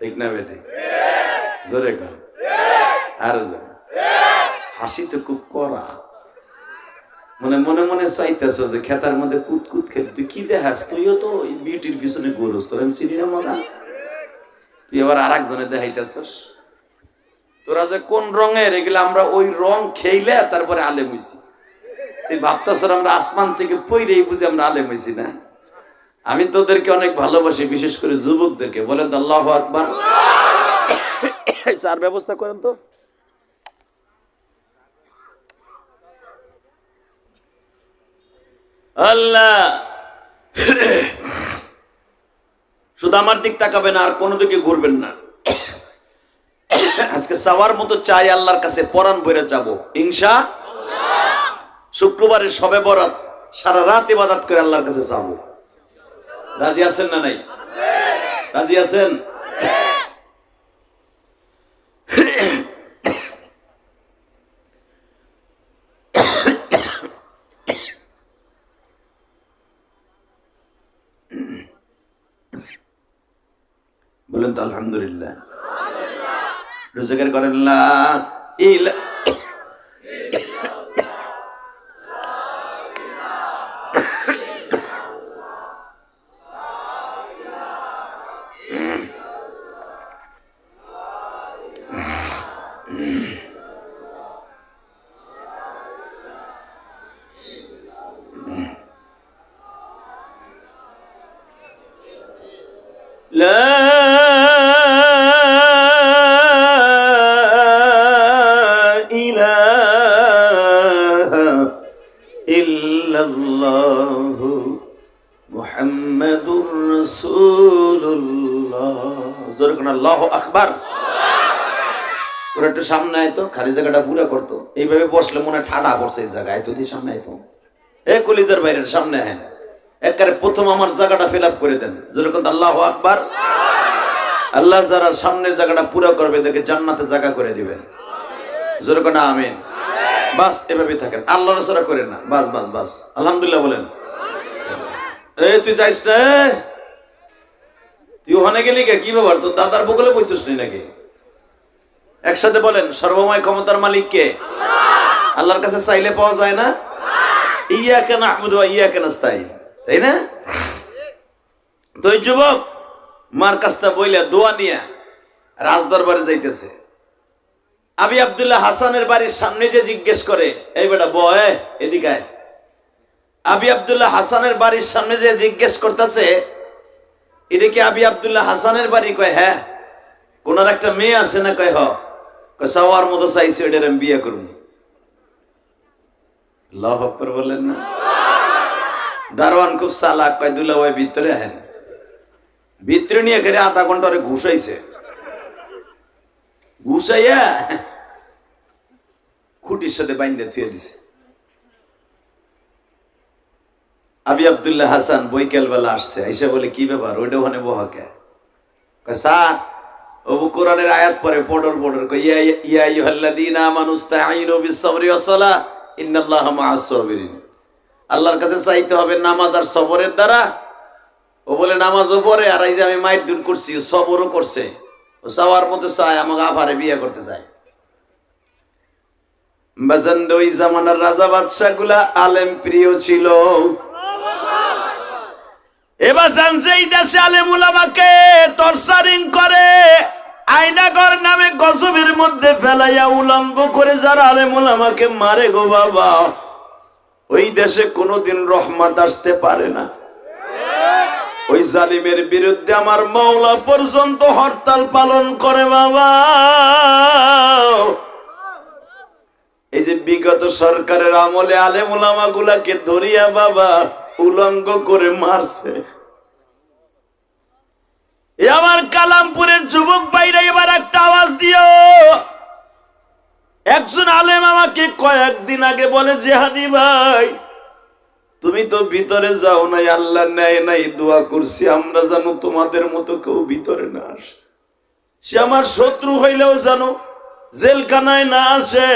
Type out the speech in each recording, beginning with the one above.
ঠিক না বেটে? জোরে কর আরও জোরে। হাসি তো খুব করা মানে মনে মনে চাইতেছ যে খেতার মধ্যে কুত কুত খেলি। তুই কি দেখাস? তুইও তো বিউটির পিছনে গরুস। তোর আমি চিনি না মজা। তুই আবার আর একজনে দেখাইতেছস। তোরা যে কোন রঙের, এগুলো আমরা ওই রং খেইলে তারপরে আলেম হইছি। তুই ভাবতেছ আমরা আসমান থেকে পইরেই বুঝি আমরা আলেম হইছি না? আমি তোদেরকে অনেক ভালোবাসি, বিশেষ করে যুবকদেরকে। বলেন তো, আল্লাহ আকবার। চার ব্যবস্থা করেন তো। আল্লাহ। শুধু আমার দিক তাকাবেন আর কোনো দিকে ঘুরবেন না। আজকে চাওয়ার মতো চাই আল্লাহর কাছে, পরাণ বইরে যাব। ইনশা শুক্রবারের সবে বরাত, সারা রাত ইবাদত করে আল্লাহর কাছে যাব। রাজি আছেন না নাই? রাজি আছেন? বলেন তো আলহামদুলিল্লাহ। রোজগার করেন ইল্লাল্লাহু মুহাম্মাদুর রাসূলুল্লাহ। আকবার। তোর একটু সামনে আইতো, খালি জায়গাটা পুরা করতো। এইভাবে বসলে মনে ঠাডা পড়ছে এই জায়গায় তুই সামনে আইতো। এ কলিজার বাইরের সামনে হ্যাঁ একবারে প্রথম আমার জায়গাটা ফিল আপ করে দেন। যেরকম আল্লাহ আকবার। আল্লাহ যারা সামনের জায়গাটা পুরা করবে তাকে জান্নাতে জায়গা করে দিবেন। যেরকম আমিন। বাস এভাবে থাকেন। আল্লাহ রসরা করেন না। বাস বাস বাস। আলহামদুলিল্লাহ বলেন। এই, তুই যাইস না তুই ওখানে গেলি কে? কি ব্যাপার? তোর দাদার বগলে বইছিস নাকি? একসাথে বলেন, সর্বময় ক্ষমতার মালিক কে? আল্লাহর কাছে চাইলে পাওয়া যায় না? ইয়া কেন আহমদ ইয়া কেন তাই না? তো যুবক, মার কাছটা বইলে দোয়া নিয়ে রাজ দরবারে যাইতেছে। আবি আব্দুল্লাহ হাসানের বাড়ির সামনে যে জিজ্ঞেস করে, এই বেটা বয় এদিকে আয়। আবি আব্দুল্লাহ হাসানের বাড়ির সামনে যে জিজ্ঞেস করতেছে, এটা কি আবি আবদুল্লাহ হাসানের বাড়ি? কয় হ্যাঁ। কোনার একটা মেয়ে আছে না, কয়, হ। সাওয়ার মতো চাইছে, ওইটার আমি বিয়ে করুন আল্লাহ বললেন না। দারোয়ান খুব চালাক, কয় দুলা ভাই ভিতরে আহেন। ভিতরে নিয়ে করে আধা ঘণ্টা ঘুষাইছে ঘুষাইয়া খুঁটির সাথে বাইন্দে থুয়ে দিছে। আবি আব্দুল্লাহ হাসান আসছে বলে, কি ব্যাপার? ওইটা ওখানে বহাকে স্যার কোরআনের আয়াত পরে পড়র পড়র ইয়া সাবিরিন আল্লাহর কাছে চাইতে হবে, নামাজ আর সবরের দ্বারা। ও বলে, নামাজও পড়ে, আর এই যে আমি মাইট দূর করছি, সবরও করছে। ও মতো চায়, আমাকে আফারে বিয়ে করতে চায়। বাজান্ড ওই জামানার রাজা বাদশাহগুলা আলেম প্রিয় ছিল। এবার জানছে এই দেশে আলেম উলামাকে টর্চারিং করে আইনাগর নামে গজবের মধ্যে ফেলাইয়া উলঙ্গ করে যারা আলেম উলামাকে মারে গো বাবা। ওই দেশে কোনোদিন রহমত আসতে পারে না। ওই জালিমের বিরুদ্ধে আমার মাওলা পর্যন্ত হরতাল পালন করে, বাবা। এই যে বিগত সরকারের আমলে আলেম উলামা গুলাকে ধরিয়া, বাবা, উলঙ্গ করে মারছে। আমার কালামপুরের যুবক বাইরে এবার একটা আওয়াজ দিও। একজন আলেম আমাকে কয়েকদিন আগে বলে, জেহাদি ভাই তুমি তো ভিতরে যাও নাই, আল্লাহ নেয় নাই, দোয়া করছি, আমরা জানো তোমাদের মতো কেউ ভিতরে না আসে। সে আমার শত্রু হইলেও জানো জেলখানায় না আসে।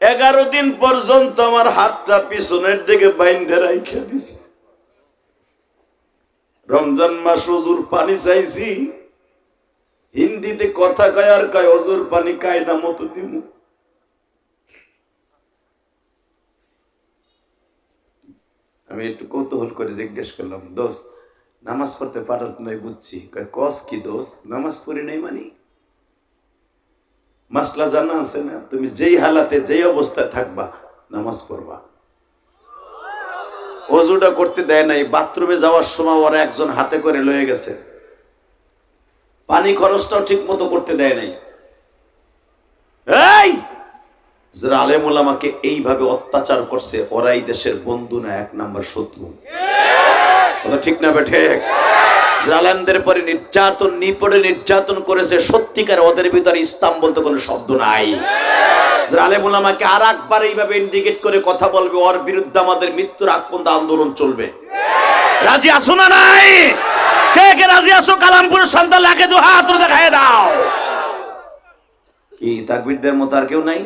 এগারো দিন পর্যন্ত আমার হাতটা পিছনের দিকে বাইন্ধে রাইখে দিছে। রমজান মাস হুজুর পানি চাইছি। হিন্দিতে কথা কয় আর কয়, অজুর পানি কায়দা মতো দিমু। আমি একটু কৌতূহল করে জিজ্ঞেস করলাম দোষ নামাজ পড়তে পারত নাই বুঝছি? কস কি দোষ নামাজ পড়ি নাই মানি? মাসলা জানা আছে না? তুমি যেই হালাতে যেই অবস্থায় থাকবা, নামাজ পড়বা। অজুটা করতে দেয় নাই, বাথরুমে যাওয়ার সময় ওরা একজন হাতে করে লয়ে গেছে। পানি খরচটাও ঠিক মতো করতে দেয় নাই। এই! যারা আলেমুল আমাকে এইভাবে অত্যাচার করছে, ওরাই দেশের বন্ধু না এক নাম্বার শত্রু। ঠিক না বেঠে জালেমদের পরে নির্যাতন নিপড়ে নির্যাতন করেছে, সত্যিকার ওদের ভিতরে ইসলাম বলতে কোনো শব্দ নাই। আলেমুল আমাকে আর একবার এইভাবে ইন্ডিকেট করে কথা বলবে, ওর বিরুদ্ধে আমাদের মৃত্যুর আগ আন্দোলন চলবে। রাজি আসো না নাই? কে কে রাজি আসো কালামপুর সন্তান লাখে দু হাত দেখায় দাও। কি, তাকবীরদের মতো আর কেউ নাই?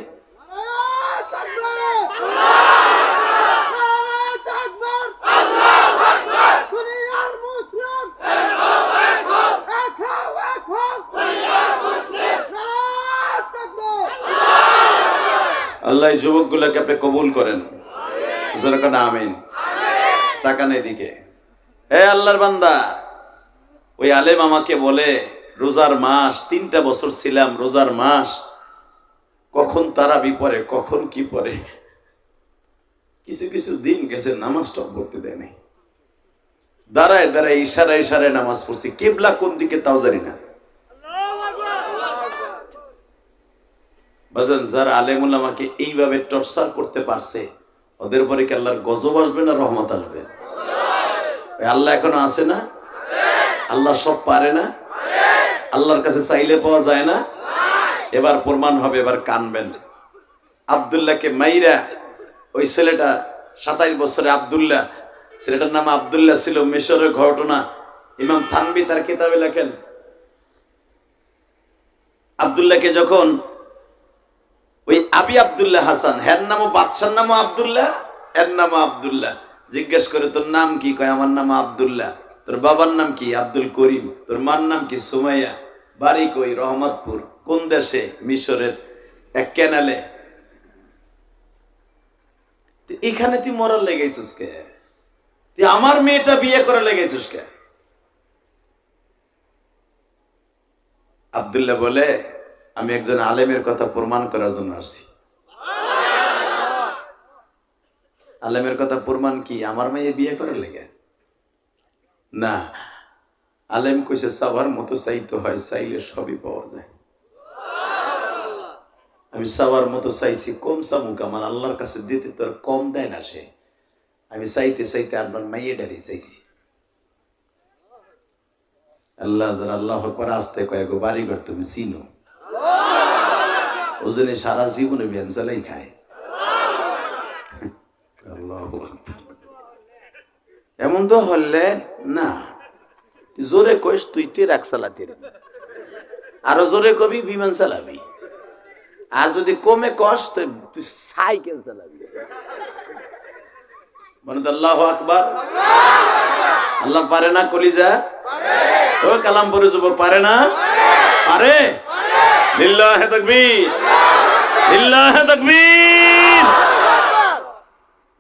আল্লাহ এই যুবকগুলোকে আপনি কবুল করেন। জোরকানা আমিন। তাকান এদিকে হে আল্লাহর বান্দা ওই আলেম আমাকে বলে রোজার মাস তিনটা বছর ছিলাম রোজার মাস কখন তারা বিপরে কখন কি পরে? কিছু কিছু দিন গেছে নামাজটা পড়তে দেয় নাই দাঁড়ায় দাঁড়ায় ইশারা ইশারায় নামাজ পড়ছি। কেবলা কোন দিকে তাও জানি না। বাজান, যারা আলেমুল আমাকে এইভাবে টর্চার করতে পারছে, ওদের পরে কি আল্লাহর গজব আসবে না রহমত আসবে? আল্লাহ এখনও আছে না? আল্লাহ সব পারে না? আল্লাহর কাছে চাইলে পাওয়া যায় না? এবার প্রমাণ হবে, এবার কানবেন। আবদুল্লাহকে মাইরা ওই ছেলেটা সাতাইশ বছরে আবদুল্লাহ, ছেলেটার নাম আবদুল্লাহ ছিল, মিশরের ঘটনা। ইমাম থানবি তার কিতাবে লেখেন, আবদুল্লাহকে যখন ওই আবি আবদুল্লাহ হাসান, হ্যার নামও বাদশার নামও আবদুল্লাহ, এর নামও আবদুল্লাহ। জিজ্ঞেস করে, তোর নাম কি? কয়, আমার নাম আবদুল্লাহ। তোর বাবার নাম কি? আব্দুল করিম। তোর মার নাম কি? সুমাইয়া। বাড়ি কই? রহমতপুর। কোন দেশে? মিশরের। এক ক্যানালে এখানে তুই মরার লেগেছিস কে? তুই আমার মেয়েটা বিয়ে করে লেগেছিস কে? আবদুল্লাহ বলে আমি একজন আলেমের কথা প্রমাণ করার জন্য আসছি। আলেমের কথা প্রমাণ কি? আমার মেয়ে বিয়ে করে লেগে? না। আলেম কইছে সবার মতো চাইতে হয়, চাইলে সবই পাওয়া যায়। আমি সবার মতো চাইছি, কম চামুক, আমার আল্লাহর কাছে দিতে তোর কম দেয় না সে। আমি চাইতে চাইতে আপনার মাইয়ে ডারি চাইছি। আল্লাহ আল্লাহ পর আসতে কয়েক বাড়ি ঘর তুমি চিনো। ও জন্য সারা জীবনে বেঞ্চালাই খায়। এমন তো হলে না, জোরে কইস তুই টেরাক চালাতে আরও জোরে কবি, বিমান চালাবি। আর যদি কমে কস, তো তুই সাইকেল চালাবি। মানে তো আল্লাহ আকবার। আল্লাহ পারে না কলিজা? ও কালাম পরে যুবক, পারে না? পারে। লিল্লাহে তাকবীর। লিল্লাহে তাকবীর।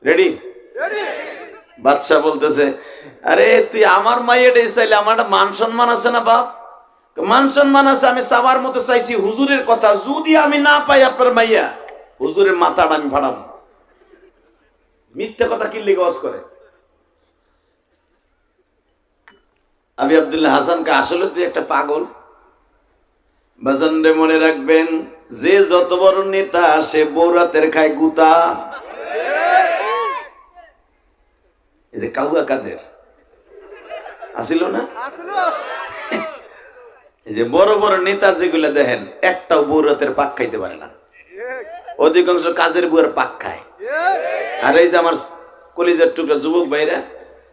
রেডি? বাদশাহ বলতেছে আরে তুই আমার মাইয়াটাই চাইলে আমার মান সম্মান আছে না বাপ? মান সম্মান আছে আমি সাবার মতো চাইছি হুজুরের কথা যদি আমি না পাই আপনার মাইয়া হুজুরের মাথাটা আমি ভাড়াম মিথ্যে কথা কিনলে গজ করে। আমি আবদুল্লাহ হাসানকে আসলে তুই একটা পাগল। বাজানরে মনে রাখবেন, যে যত বড় নেতা, সে বৌরাতের খায় গুতা। এই যে কাউয়া কাদের? আসিল না? এই যে বড় বড় নেতা যেগুলো দেখেন, একটাও বৌরাতের পাক খাইতে পারে না। অধিকাংশ কাজের বুয়ের পাক খায়। আর এই যে আমার কলিজার টুকরা যুবক ভাইরা,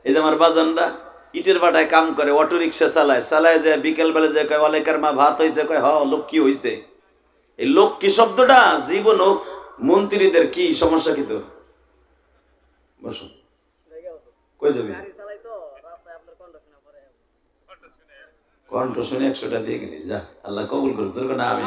এই যে আমার বাজানরা ইটের বাটায় কাম করে অটো রিক্সা চালায় চালায় যে বিকেল বেলা যে কয় অলেকার মা ভাত হয়েছে কয় হ লক্ষ্মী হয়েছে এই লক্ষ্মী শব্দটা? জীবন হোক মন্ত্রীদের কি সমস্যা কি তোর? বসো। কই যাবি? কণ্ঠ শুনে একশোটা দিয়ে গেলি যা আল্লাহ কবুল করুক তোর না আমি